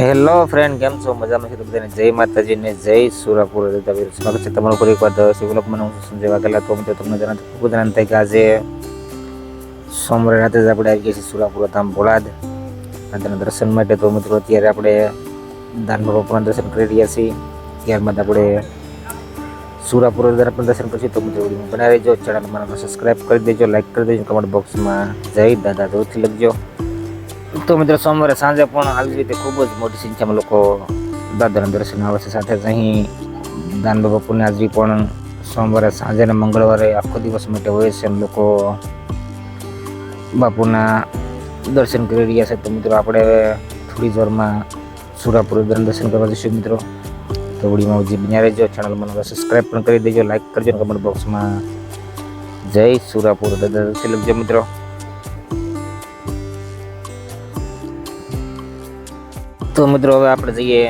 Hello friend કેમ છો? મજામાં છે તો બધાને. જય માતાજી ને જય સુરાપુર. સ્વાગત છે તમારું ફરી એકવાર દસ શિવલોક મને હું સંજય વાઘેલા. તો મિત્રો, તમને જણાવ ખૂબ જ આનંદ થાય કે આજે સોમવારે રાતે જ આપણે આવી ગયા છીએ સુરાપુર ધામ ભોળાદ. અને તેના દર્શન માટે તો મિત્રો, અત્યારે આપણે દાન બાપાના દર્શન કરી રહ્યા છીએ. ત્યારબાદ આપણે સુરાપુર પણ દર્શન કરીશું. તો મિત્રો બનાવી દેજો. ચેનલ મને સબસ્ક્રાઈબ કરી દેજો લાઈક કરી દેજો કમેન્ટ બોક્સમાં જય દાદા. જોરથી લખજો. તો મિત્રો, સોમવારે સાંજે પણ આવી જ રીતે ખૂબ જ મોટી સંખ્યામાં લોકો દાદાના દર્શન આવે છે. સાથે જ અહીં દાન બાપુની હાજરી પણ સોમવારે, સાંજે અને મંગળવારે આખો દિવસ માટે હોય છે. અને લોકો બાપુના દર્શન કરી રહ્યા છે. તો મિત્રો, આપણે હવે થોડી જ વારમાં સુરાપુર દર્શન કરવા જઈશું મિત્રો. તો વિડીયોમાં જે બન્યા રહેજો. ચેનલ મને સબસ્ક્રાઈબ પણ કરી દેજો. લાઈક કરજો અને કમેન્ટ બોક્સમાં જય સુરાપુર. દાદા, દર્શન લખજો મિત્રો. તો મિત્રો, હવે આપણે જઈએ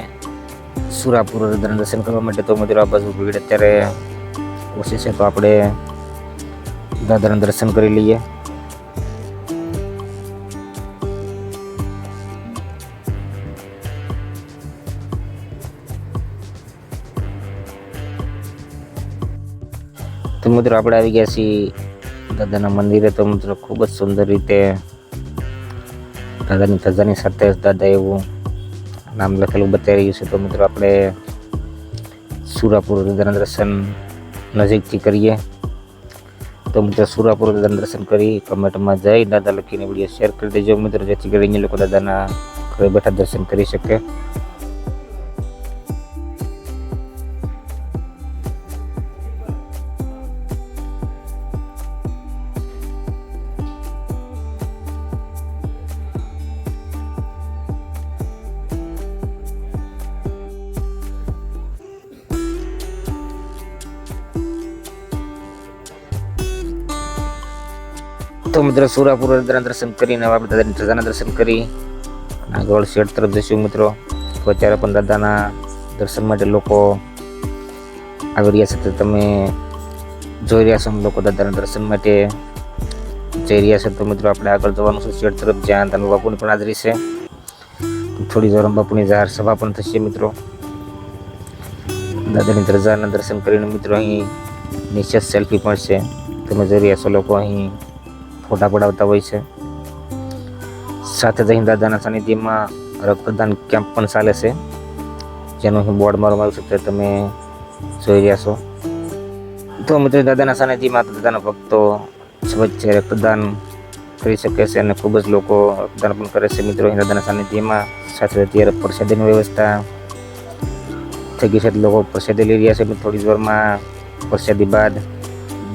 સુરાપુર દાદાના દર્શન કરવા માટે. તો મિત્રો, આ બાજુ ભીડ અત્યારે ઓછી છે, તો આપણે દાદાનું દર્શન કરી લઈએ. તો મિત્રો, આપણે આવી ગયા છીએ દાદાના મંદિરે. તો મિત્રો, ખૂબ જ સુંદર રીતે દાદાની ધજાની સાથે દાદા એવું નામ લખેલું બતાવી રહ્યું છે. તો મિત્રો આપણે સુરાપુર દાદાના દર્શન નજીકથી કરીએ. તો મિત્રો સુરાપુર દાદાના દર્શન કરી કમેન્ટમાં જઈ દાદા લખીને વીડિયો શેર કરી દેજો. મિત્રો જેથી કરીને લોકો દાદાના ઘરે બેઠા દર્શન કરી શકે. તો મિત્રો સુરાપુર દર્શન કરીને આપણે દાદાની દર્શન કરી. આગળ શેઠ તરફ જઈશું મિત્રો. અત્યારે પણ દાદાના દર્શન માટે લોકો આવી રહ્યા છે. તો તમે જોઈ રહ્યા છો લોકો દાદાના દર્શન માટે. જઈ રહ્યા છે તો મિત્રો આપણે આગળ જવાનું છે શેઠ તરફ. જ્યાં ધન બાપુની પણ હાજરી છે. થોડી વાર બાપુની જાહેર સભા પણ થશે મિત્રો. દાદાની ધજાના દર્શન કરીને મિત્રો અહીં નિશ્ચિત સેલ્ફી પણ છે. તમે જોઈ રહ્યા છો લોકો અહીં ફોટા પડાવતા હોય છે. સાથે જ અહીં દાદાના સાનિધ્યમાં રક્તદાન કેમ્પ પણ ચાલે છે. જેનું અહીં બોર્ડ મારવામાં આવ્યું છે તે તમે જોઈ રહ્યા છો. તો મિત્રો, દાદાના સાનિધ્યમાં દાદાના ભક્તો સ્વચ્છ રક્તદાન કરી શકે છે અને ખૂબ જ લોકો રક્તદાન પણ કરે છે. મિત્રો, અહીં દાદાના સાનિધ્યમાં સાથે અત્યારે પ્રસાદીની વ્યવસ્થા થઈ ગઈ છે. લોકો પ્રસાદી લઈ રહ્યા છે. થોડી જ વારમાં પ્રસાદી બાદ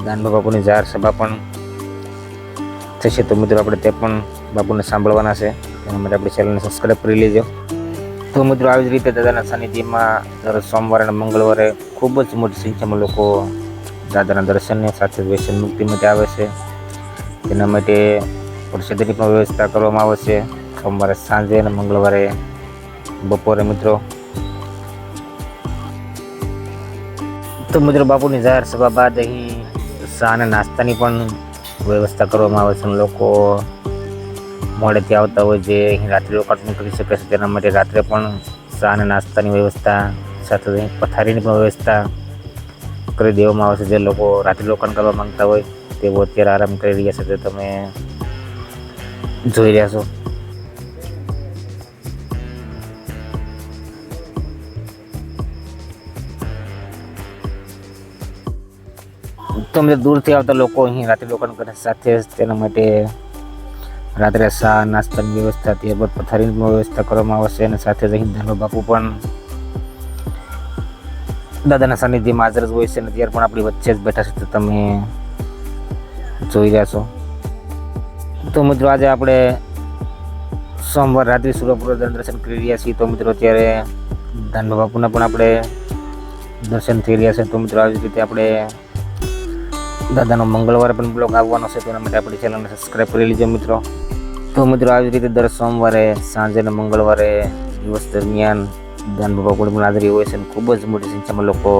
દાન બાપુની જાહેર સભા પણ થશે તો મિત્રો આપણે તે પણ બાપુને સાંભળવાના છે. એના માટે આપણી ચેનલને સબસ્ક્રાઈબ કરી લેજો. તો મિત્રો આવી જ રીતે દાદાના સાનિધ્યમાં દર સોમવારે અને મંગળવારે ખૂબ જ મોટી સંખ્યામાં લોકો દાદાના દર્શનની સાથે વ્યસન મુક્તિ માટે આવે છે. તેના માટે પ્રસાદની પણ વ્યવસ્થા કરવામાં આવે છે. સોમવારે સાંજે અને મંગળવારે બપોરે મિત્રો. તો મિત્રો બાપુની જાહેર સભા બાદ અહીં ચા અને નાસ્તાની પણ વ્યવસ્થા કરવામાં આવે છે લોકો મોડેથી આવતા હોય જે અહીં રાત્રિ રોકાણ પણ કરી શકે છે. તેના માટે રાત્રે પણ ચા અને નાસ્તાની વ્યવસ્થા સાથે પથારીની પણ વ્યવસ્થા કરી દેવામાં આવે છે. જે લોકો રાત્રિ રોકાણ કરવા માંગતા હોય તેઓ અત્યારે આરામ કરી રહ્યા છે. તે તમે જોઈ રહ્યા છો. તો અમે દૂરથી આવતા લોકો અહીં રાત્રે રોકાણ કરે સાથે તેના માટે રાત્રે ચા નાસ્તાની વ્યવસ્થા ત્યારબાદ પથારીની વ્યવસ્થા કરવામાં આવશે અને સાથે જ અહીં ધર્મ બાપુ પણ દાદાના સાનિધ્યમાં હાજર જ હોય છે અને ત્યારે પણ આપણી વચ્ચે જ બેઠા છે, તો તમે જોઈ રહ્યા છો. તો મિત્રો આજે આપણે સોમવાર રાત્રિ સૂર્યપુર દર્શન કરી રહ્યા છીએ. તો મિત્રો અત્યારે ધન બાપુના પણ આપણે દર્શન થઈ રહ્યા છે. તો મિત્રો આવી રીતે આપણે દાદાનો મંગળવારે પણ બ્લોગ આવવાનો છે, તેના માટે આપણી ચેનલને સબસ્ક્રાઈબ કરી લીજો મિત્રો. તો મિત્રો, આવી રીતે દર સોમવારે, સાંજે અને મંગળવારે દિવસ દરમિયાન દાન બાબા પણ હાજરી હોય છે અને ખૂબ જ મોટી સંખ્યામાં લોકો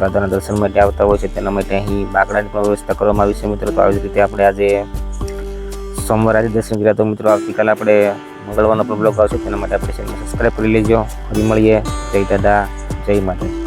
દાદાના દર્શન માટે આવતા હોય છે. તેના માટે અહીં બાકડાની પણ વ્યવસ્થા કરવામાં આવી છે મિત્રો. તો આવી રીતે આપણે આજે સોમવારે આજે દર્શન કર્યા. તો મિત્રો, આવતીકાલે આપણે મંગળવારનો પણ બ્લોગ આવશે, તેના માટે આપણે ચેનલ સબસ્ક્રાઈબ કરી લેજો. ફરી મળીએ. જય દાદા, જય માતાજી.